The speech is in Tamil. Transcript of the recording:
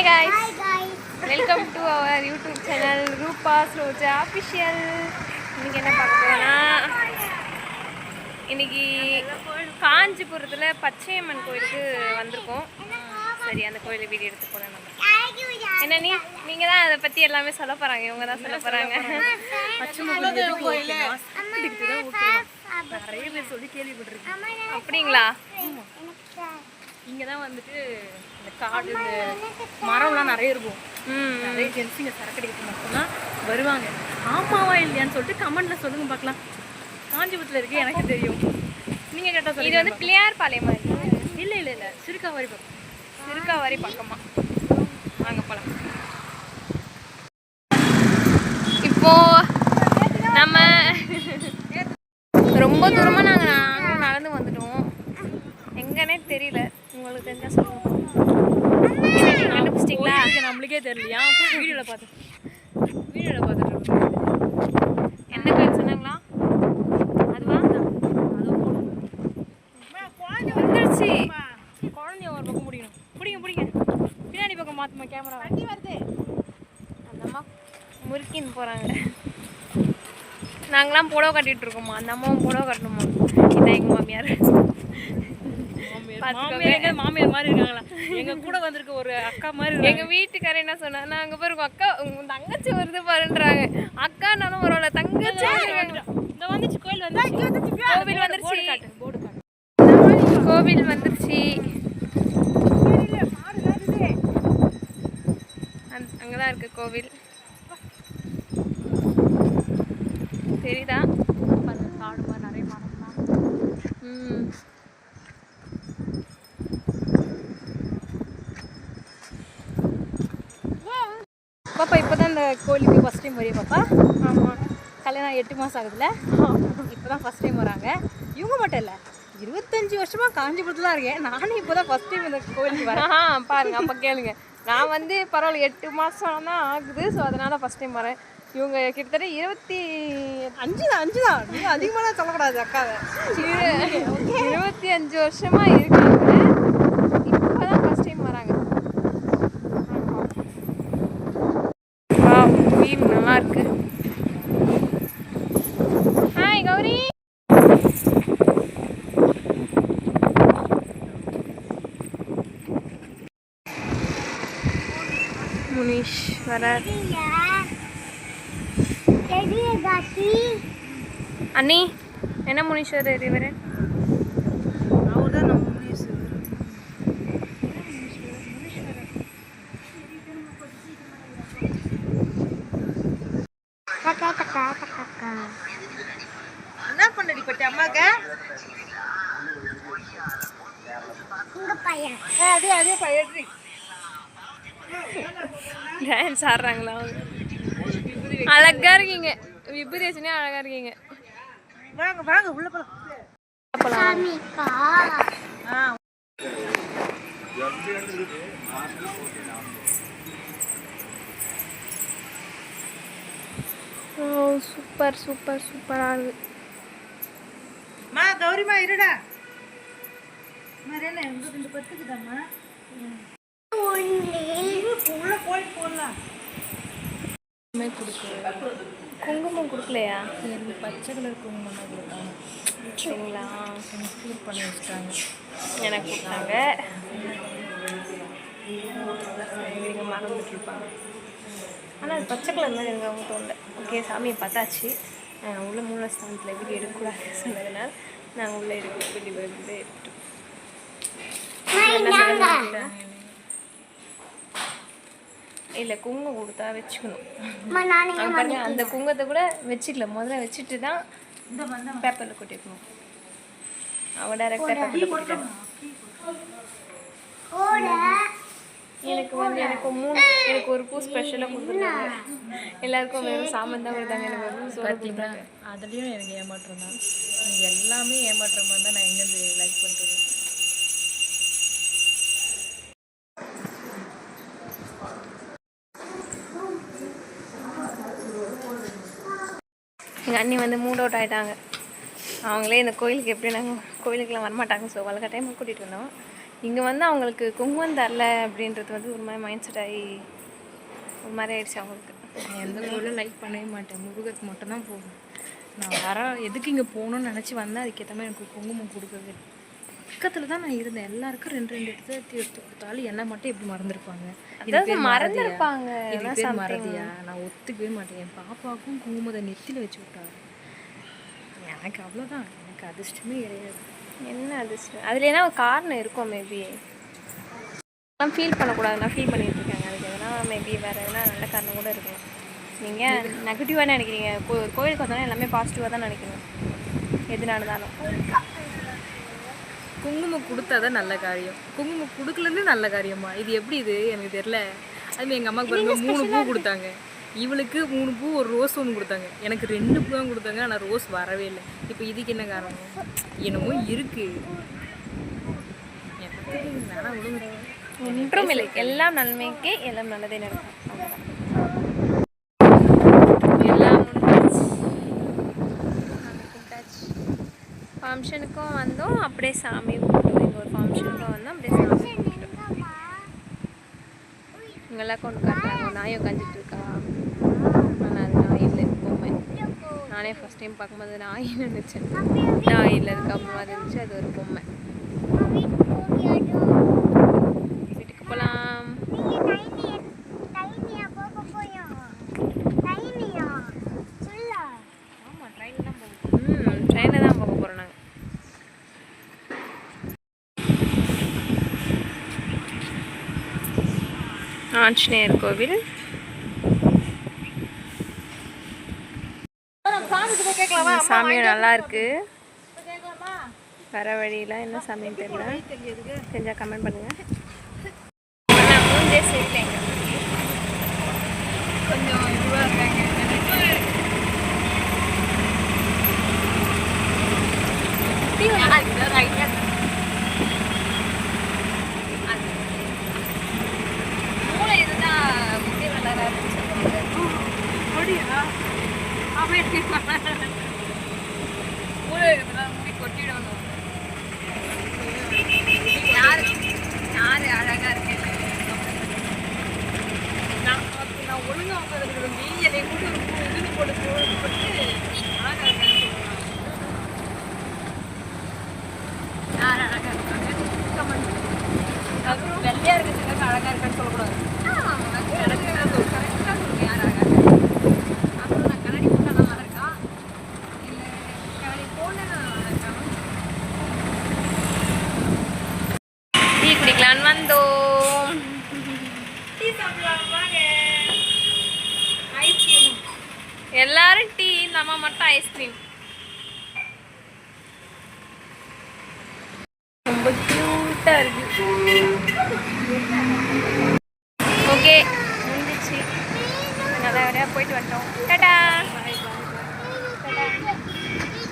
Hi guys Hi guys. Welcome to our YouTube channel Rupa Roja official இன்னைக்கு என்ன பார்க்க போறோம்னா இன்னைக்கு காஞ்சிபுரத்தில் பச்சையம்மன் கோயிலுக்கு வந்திருக்கோம். சரி அந்த கோயிலுக்கு வீடியோ எடுத்து போகிறேன் நம்ம. என்ன நீ? நீங்கள் தான் அதை பற்றி எல்லாமே சொல்ல போகிறாங்க இவங்க தான் சொல்ல போகிறாங்க நிறைய பேர் சொல்லி கேள்விப்பட்டிருக்கேன் அப்படிங்களா? இங்கே தான் வந்துட்டு இந்த காடு இந்த மரம்லாம் நிறைய இருக்கும். நிறைய ஜென்ஸ் இங்கே சரக்கடிக்கு மட்டும்தான் வருவாங்க. ஆமாவா இல்லையான்னு சொல்லிட்டு கமெண்ட்ல சொல்லுங்க பார்க்கலாம். காஞ்சிபுரத்தில் இருக்கு எனக்கு தெரியும். நீங்கள் கேட்டால் இது சொல்லுங்க வந்து பிள்ளையார் பாளையமா இருக்கு இல்லை இல்லை இல்லை. சிறுக்காவாரி பக்கம். சிறுக்காவாரி பக்கமா. வாங்க போலாம். தெரியலையா? வீடியோவில் பார்த்து வீடியோவில் பார்த்துட்டு எந்த கோயில் சொன்னாங்களா? அதுவா? வந்துருச்சு. குழந்தைய ஒரு பக்கம் பிடிக்கணும். பிடிங்க பிடிங்க. பின்னாடி பக்கம் மாற்றுமா கேமரா வண்டி வருது. அந்த அம்மா முறுக்கின்னு போகிறாங்க நாங்களாம் புடவை கட்டிட்டு இருக்கோமா அந்த அம்மாவும் புடவை கட்டணுமா இதான் எங்கள் மாமியார். மாமியார் எங்க மாமியார் மாதிரி இருக்காங்களா? எங்க கூட வந்திருக்க ஒரு அக்கா மாதிரி. எங்க வீட்டுக்காரர் என்ன சொன்னா நான் அங்க பாருங்க அக்கா உங்க தங்கச்சி வருது பாருன்றாங்க. அக்கானாலும் பரவாயில்ல தங்கச்சி. இந்த வந்துச்சு கோயில் வந்துச்சு. கோவில் வந்துருச்சு. கோவில் வந்துருச்சு அங்கதான் இருக்கு கோவில். தெரியுதா? காடு மாதிரி நிறைய மரம் தான் ம். பாப்பா இப்போதான் இந்த கோயிலுக்கு ஃபர்ஸ்ட் டைம் வரையும் பாப்பா? ஆமா. கல்யாணம் எட்டு மாதம் ஆகுதுல்ல? இப்போ தான் ஃபஸ்ட் டைம் வராங்க. இவங்க மட்டும் இல்லை இருபத்தஞ்சி வருஷமா காஞ்சிபுரத்துல தான் இருக்கேன். நானும் இப்போ தான் ஃபஸ்ட் டைம் இந்த கோயிலுக்கு வரேன். ஆஹா பாருங்க அப்ப கேளுங்க. நான் வந்து பரவாயில்ல எட்டு மாசம் தான் ஆகுது. ஸோ அதனால ஃபர்ஸ்ட் டைம் வரேன். இவங்க கிட்டத்தட்ட இருபத்தி அஞ்சு தான் அஞ்சு தான் அதிகமாக சொல்லக்கூடாது அக்காவை. இரு- இருபத்தி அஞ்சு வருஷமா இருக்காங்க இப்பதான் ஃபர்ஸ்ட் டைம் வராங்க வாவ் வீடு நல்லா இருக்கு ஹாய் கௌரி முனீஸ்வரர் அண்ணி என்ன முனீஸ்வரர் இவர்? அவர் தான் நம்ம முனிசு என்ன பண்ணடி பட்டி அம்மாக்க? அதே அதே பையட்ரி டான்ஸ் ஆடுறாங்களா அழகா இருக்கீங்க. விபூதி வச்சுனே அழகா இருக்கீங்க. வாங்க வாங்க உள்ள போலாம். ஓ சூப்பர் சூப்பர் சூப்பராக இருக்கு. மா கௌரிமா இருடா. ரெண்டு பத்துக்குதாம்மா? உள்ள போய் போடலாம். குங்குமம் கொடுக்கலையா? எனக்கு பச்சை கலர் குங்குமம் தான் கொடுத்தாங்க. சரிங்களா? ஸ்கூல் பண்ணி வச்சுட்டாங்க எனக்கு கொடுத்தாங்க. இவங்க மறந்துட்டு இருப்பாங்க ஆனால் அது பச்சை கலர் மாதிரி எனக்கு அவங்க தோணல. ஓகே சாமியை பார்த்தாச்சு. உள்ள மூல ஸ்தானத்தில் வீடியோ எடுக்கக்கூடாது சொன்னதுனால நாங்கள் உள்ளே எடுக்க வீடியோ வந்து எடுத்துட்டோம். இல்லை குங்குமம் கொடுத்தா வச்சுக்கணும். பாருங்க அந்த குங்கத்தை கூட வச்சுக்கல முதல்ல வச்சுட்டு தான் பேப்பரில் கொட்டிக்கணும் அவன் டைரெக்டாக பேப்பரில் கொட்டிட்டாங்க எனக்கு வந்து எனக்கு மூணு எனக்கு ஒரு பூ ஸ்பெஷலாக கொடுத்துருக்காங்க. எல்லாருக்கும் வெறும் சாமன் தான் கொடுத்தாங்க. எனக்கு ஒரு பூ சோறு கொடுத்தாங்க. அதுலேயும் எனக்கு ஏமாற்றம் தான். எல்லாமே ஏமாற்றமாக இருந்தால் நான் எங்கேருந்து லைக் பண்ணுறது எங்கள் அண்ணி வந்து மூட் அவுட் ஆகிட்டாங்க அவங்களே இந்த கோயிலுக்கு எப்படி நாங்கள் கோயிலுக்குலாம் வரமாட்டாங்க. ஸோ வளர்க்க டைம் கூட்டிகிட்டு வந்தோம். இங்கே வந்து அவங்களுக்கு குங்குமம் தரல அப்படின்றது வந்து ஒரு மாதிரி மைண்ட் செட் ஆகி ஒரு மாதிரி ஆயிடுச்சு அவங்களுக்கு. நான் எந்த கோயிலும் லைக் பண்ணவே மாட்டேன். முருகருக்கு மட்டும்தான் போகும் நான் வர எதுக்கு இங்கே போகணும்னு நினச்சி வந்தேன். அதுக்கேற்ற மாதிரி எனக்கு குங்குமம் கொடுக்கவே பக்கத்தில் தான் நான் இருந்தேன். எல்லாருக்கும் ரெண்டு ரெண்டு எடுத்து எடுத்து எடுத்து கொடுத்தாலும் என்ன மட்டும் எப்படி மறந்துருப்பாங்க? இது அதாவது பேர் மறந்துருப்பாங்க? இது ஏன்னா பேர். மறதியா? நான் ஒத்துக்கவே மாட்டேன். என் பாப்பாவுக்கும் குங்குமத்தை நெத்தியில் வச்சு விட்டாரு எனக்கு அவ்வளோதான் எனக்கு அதிர்ஷ்டமே கிடையாது. என்ன அதிர்ஷ்டம்? அதில் என்ன ஒரு காரணம் இருக்கும் மேபி நான் ஃபீல் பண்ணக்கூடாது. நான் ஃபீல் பண்ணிட்டு இருக்கேங்க. அதுக்கு எதனா மேபி வேறு எதனா நல்ல காரணம் கூட இருக்கலாம் நீங்கள் நெகட்டிவாக நினைக்கிறீங்க? கோ கோயிலுக்கு வந்தோன்னா எல்லாமே பாசிட்டிவாக தான் நினைக்கணும். எது நடந்தாலும் குங்குமம் கொடுத்தாதான் நல்ல காரியம். குங்குமம் கொடுக்கலன்னு நல்ல காரியமா? இது எப்படி இது? எனக்கு தெரியல. அதுமாதிரி எங்கள் அம்மாவுக்கு பாருங்க மூணு பூ கொடுத்தாங்க. இவளுக்கு மூணு பூ ஒரு ரோஸ் ஒன்று கொடுத்தாங்க. எனக்கு ரெண்டு பூ தான் கொடுத்தாங்க ஆனால் ரோஸ் வரவே இல்லை. இப்போ இதுக்கு என்ன காரணம்? என்னமோ இருக்கு. ஒன்றும் இல்லை. எல்லாம் நன்மைக்கே எல்லாம் நல்லதே நடக்கும் அவ்வளவுதான். எல்லாம் முடிஞ்சாச்சு. சாமி கும்பிட்டாச்சு ஃபங்க்ஷனுக்கும் வந்தோம். அப்படியே சாமி கும்பிட்டோம் எங்கள் ஒரு ஃபங்க்ஷனுக்கும் வந்தோம். அப்படியே சாமி கும்பிட்டோம் இங்கெல்லாம் கொண்டு காட்டுறாங்க. நாய் உட்காந்துட்டு இருக்கா. ஆனால் அது நாய் இல்லை. பொம்மை நானே ஃபஸ்ட் டைம் பார்க்கும்போது நாய் நினச்சேன். நாய் இல்லை. அதுக்கு அப்புறமா இருந்துச்சு அது ஒரு பொம்மை வீட்டுக்கு போகலாம் ஆமாம் ட்ரெயினில் தான் போகும் ம் ட்ரெயினில் தான் போக போகிறோம் நாங்கள் ஆஞ்சநேயர் கோவில். சாமியும் நல்லா இருக்கு. வர வழியில என்ன சாமின்னு தெரியல. தெரிஞ்சா கமெண்ட் பண்ணுங்க. ஒழுங்கா உட்காந்துருக்கேன் நீ என்னை கூட ஒரு இது போட்டு போட்டு போட்டு அழகா இருக்கேன்னு சொல்லுவாங்க யார் அழகா இருக்காங்க கமெண்ட் அது வெள்ளையா இருக்கிறதுக்காக அழகா இருக்கான்னு சொல்லக்கூடாது கரெக்டாக சொல் கரெக்டாக சொல்லுங்க யார் அழகா இருக்காங்க அப்புறம் நான் கண்ணாடி போட்டா நல்லா இருக்கா இல்லை கண்ணாடி போடல நல்லா இருக்கா டீ குடிக்கலான்னு வந்தோம் டீ சாப்பிடலாம் வாங்க ஐஸ்கிரீம் எல்லாரும் டீ நம்ம மட்டும் ஐஸ்கிரீம் ரொம்ப க்யூட்டாக இருக்கு. ஓகே முடிஞ்சிச்சு. நல்ல வரையா போயிட்டு வந்துட்டோம் டாடா.